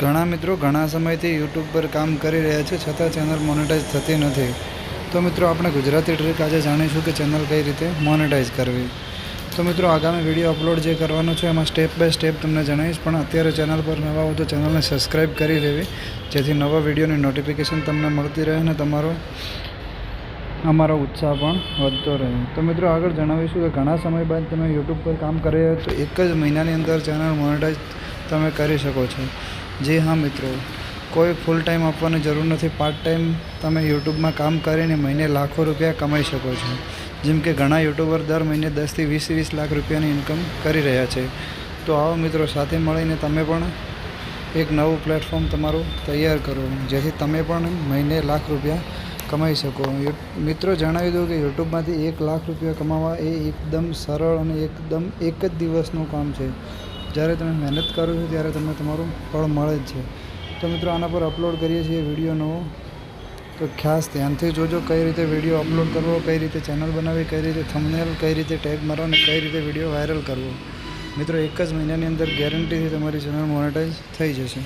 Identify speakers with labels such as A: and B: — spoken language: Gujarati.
A: ઘણા મિત્રો ઘણા સમયથી યુટ્યુબ પર કામ કરી રહ્યા છે, છતાં ચેનલ મોનેટાઈઝ થતી નથી. તો મિત્રો, આપણે ગુજરાતી ટ્રીક આજે જાણીશું કે ચેનલ કઈ રીતે મોનેટાઈઝ કરવી. તો મિત્રો, આગામી વીડિયો અપલોડ જે કરવાનો છે, એમાં સ્ટેપ બાય સ્ટેપ તમને જણાવીશ, પણ અત્યારે ચેનલ પર નવા હો તો ચેનલને સબસ્ક્રાઈબ કરી લેવી, જેથી નવા વિડીયોની નોટિફિકેશન તમને મળતી રહે અને તમારો, અમારો ઉત્સાહ પણ વધતો રહે. તો મિત્રો, આગળ જણાવીશું કે ઘણા સમય બાદ તમે યુટ્યુબ પર કામ કરી રહ્યા તો એક જ મહિનાની અંદર ચેનલ મોનેટાઈઝ તમે કરી શકો છો. જી હા, મિત્રો. કોઈ ફૂલ ટાઈમ આપવાની જરૂર નથી. પાર્ટ ટાઈમ તમે યુટ્યુબમાં કામ કરીને મહિને લાખો રૂપિયા કમાઈ શકો છો. જેમ કે ઘણા યુટ્યુબર દર મહિને દસથી વીસ વીસ લાખ રૂપિયાની ઇન્કમ કરી રહ્યા છે. તો આવો, મિત્રો, સાથે મળીને તમે પણ એક નવું પ્લેટફોર્મ તમારું તૈયાર કરો, જેથી તમે પણ મહિને લાખ રૂપિયા કમાઈ શકો. મિત્રો, જણાવી દઉં કે યુટ્યુબમાંથી એક લાખ રૂપિયા કમાવા એ એકદમ સરળ અને એકદમ એક જ દિવસનું કામ છે. જ્યારે તમે મહેનત કરો છો ત્યારે તમને તમારું ફળ મળે જ છે. તો મિત્રો, આના પર અપલોડ કરીએ છીએ વીડિયો નવો. તો ખાસ ધ્યાનથી જોજો કઈ રીતે વીડિયો અપલોડ કરવો, કઈ રીતે ચેનલ બનાવવી, કઈ રીતે થંબનેલ કઈ રીતે ટેગ મારો અને કઈ રીતે વીડિયો વાયરલ કરવો. મિત્રો, એક જ મહિનાની અંદર ગેરંટીથી તમારી ચેનલ મોનેટાઈઝ થઈ જશે.